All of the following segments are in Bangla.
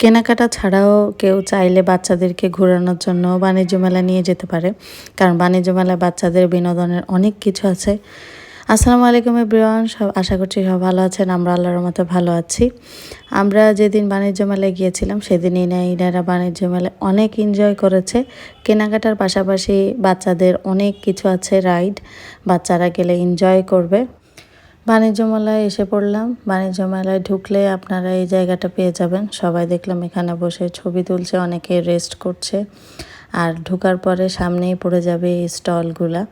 কেনাকাটা ছাড়াও কেউ চাইলে বাচ্চাদেরকে ঘোরানোর জন্য বাণিজ্য মেলা নিয়ে যেতে পারে। কারণ বাণিজ্য মেলায় বাচ্চাদের বিনোদনের অনেক কিছু আছে। আসসালামু আলাইকুম এভরিওয়ান, সব আশা করছি সব ভালো আছেন, আমরা আল্লাহর মতো ভালো আছি। আমরা যেদিন বাণিজ্য মেলায় গিয়েছিলাম সেদিন ইনা ইনারা বাণিজ্য মেলায় অনেক এনজয় করেছে। কেনাকাটার পাশাপাশি বাচ্চাদের অনেক কিছু আছে রাইড বাচ্চারা গেলে এনজয় করবে। বাণিজ্য মেলায় এসে পড়লাম। বাণিজ্য মেলায় ঢুকলে আপনারা এই জায়গাটা পেয়ে যাবেন। সবাই দেখলাম এখানে বসে ছবি তুলছে, অনেকে রেস্ট করছে। আর ঢুকার পরে সামনেই পড়ে যাবে এই স্টলগুলা।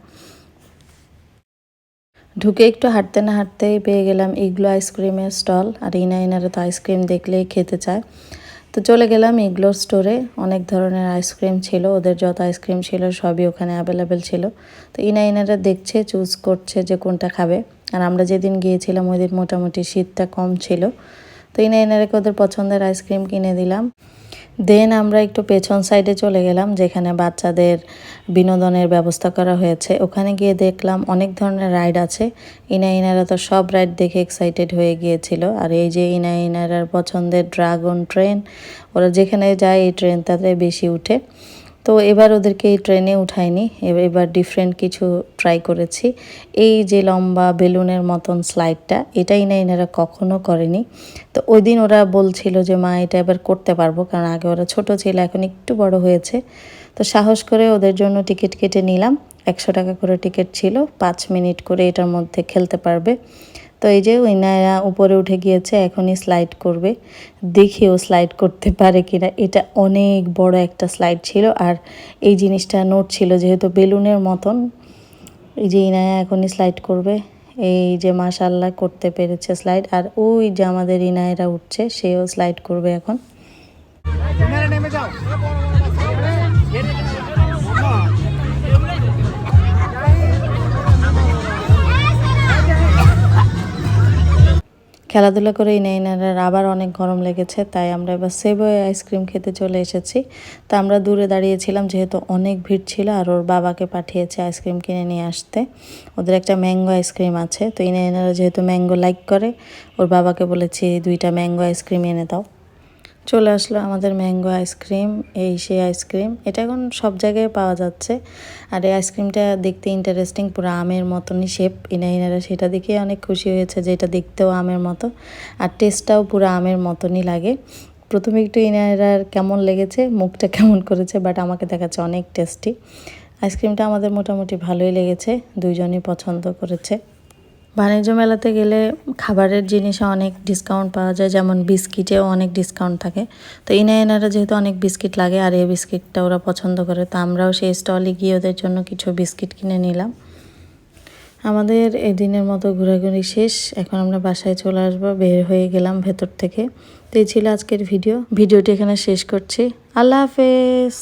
ঢুকে একটু হাঁটতে না হাঁটতেই পেয়ে গেলাম ইগলো আইসক্রিমের স্টল। আর ইনা ইনারা তো আইসক্রিম দেখলেই খেতে চায়। তো চলে গেলাম ইগলোর স্টোরে অনেক ধরনের আইসক্রিম ছিল, ওদের যত আইসক্রিম ছিল সবই ওখানে অ্যাভেলেবেল ছিল। তো ইনা ইনারা দেখছে চুজ করছে যে কোনটা খাবে। আর আমরা যেদিন গিয়েছিলাম, ওই দিন মোটামুটি শীতটা কম ছিল। তো ইনা ইনারাকে ওদের পছন্দের আইসক্রিম কিনে দিলাম। দেন আমরা একটু পেছন সাইডে চলে গেলাম, যেখানে বাচ্চাদের বিনোদনের ব্যবস্থা করা হয়েছে। ওখানে গিয়ে দেখলাম অনেক ধরনের রাইড আছে। ইনা ইনারা তো সব রাইড দেখে এক্সাইটেড হয়ে গিয়েছিল। আর এই যে ইনা ইনারার পছন্দের ড্রাগন ট্রেন ওরা যেখানে যায় এই ট্রেনটাতে বেশি উঠে। তো এবার ওদেরকে ট্রেনে উঠায়নি এবার ডিফারেন্ট কিছু ট্রাই করেছি। এই যে লম্বা বেলুনের মতন স্লাইডটা এটাই না এনারা কখনো করেনি। তো ওই দিন ওরা বলছিল যে, মা, এটা এবার করতে পারব। কারণ আগে ওরা ছোট ছিল, এখন একটু বড় হয়েছে। তো সাহস করে ওদের জন্য টিকিট কেটে নিলাম। একশো টাকা করে টিকিট ছিল। পাঁচ মিনিট করে এটার মধ্যে খেলতে পারবে। তো এই যে উইনারা উপরে উঠে গিয়েছে, এখনই স্লাইড করবে। দেখি ও স্লাইড করতে পারে কিনা, এটা অনেক বড় একটা স্লাইড ছিল। আর এই জিনিসটা নোট ছিল যেহেতু বেলুনের মতন। এই যে ইনায়া এখনই স্লাইড করবে। এই যে মাশাল্লাহ করতে পেরেছে স্লাইড আর ওই যে আমাদের ইনায়রা উঠছে, সেও স্লাইড করবে এখন। নেমে যাও। খেলাধুলা করে এই নেইনার আবার অনেক গরম লেগেছে, তাই আমরা এবার সেবয়ে আইসক্রিম খেতে চলে এসেছি। তা আমরা দূরে দাঁড়িয়েছিলাম, যেহেতু অনেক ভিড় ছিল, আর ওর বাবাকে পাঠিয়েছে আইসক্রিম কিনে নিয়ে আসতে। ওদের একটা ম্যাঙ্গো আইসক্রিম আছে, তো এই নেইনারা যেহেতু ম্যাঙ্গো লাইক করে, ওর বাবাকে বলেছি, দুইটা ম্যাঙ্গো আইসক্রিম এনে দাও। চলে আসলো আমাদের ম্যাঙ্গো আইসক্রিম, এই সেই আইসক্রিম। এটা এখন সব জায়গায় পাওয়া যাচ্ছে। আর এই আইসক্রিমটা দেখতে ইন্টারেস্টিং পুরো আমের মতনই শেপ ইনা ইনারা সেটা দেখে অনেক খুশি হয়েছে যে এটা দেখতেও আমের মতো। আর টেস্টটাও পুরো আমের মতনই লাগে। প্রথমে একটু ইনারার কেমন লেগেছে, মুখটা কেমন করেছে বাট আমাকে দেখাচ্ছে অনেক টেস্টি আইসক্রিমটা আমাদের মোটামুটি ভালোই লেগেছে, দুইজনই পছন্দ করেছে। বাণিজ্য মেলাতে গেলে খাবারের জিনিসে অনেক ডিসকাউন্ট পাওয়া যায়, যেমন বিস্কিটেও অনেক ডিসকাউন্ট থাকে। তো ইনা এনারা যেহেতু অনেক বিস্কিট লাগে, আর এই বিস্কিটটা ওরা পছন্দ করে, তো আমরাও সেই স্টলে গিয়ে ওদের জন্য কিছু বিস্কিট কিনে নিলাম। আমাদের এই দিনের মতো ঘোরাঘুরি শেষ। এখন আমরা বাসায় চলে আসব, বের হয়ে গেলাম ভেতর থেকে। তো এই ছিল আজকের ভিডিও। ভিডিওটি এখানে শেষ করছি। আল্লাহ হাফেজ!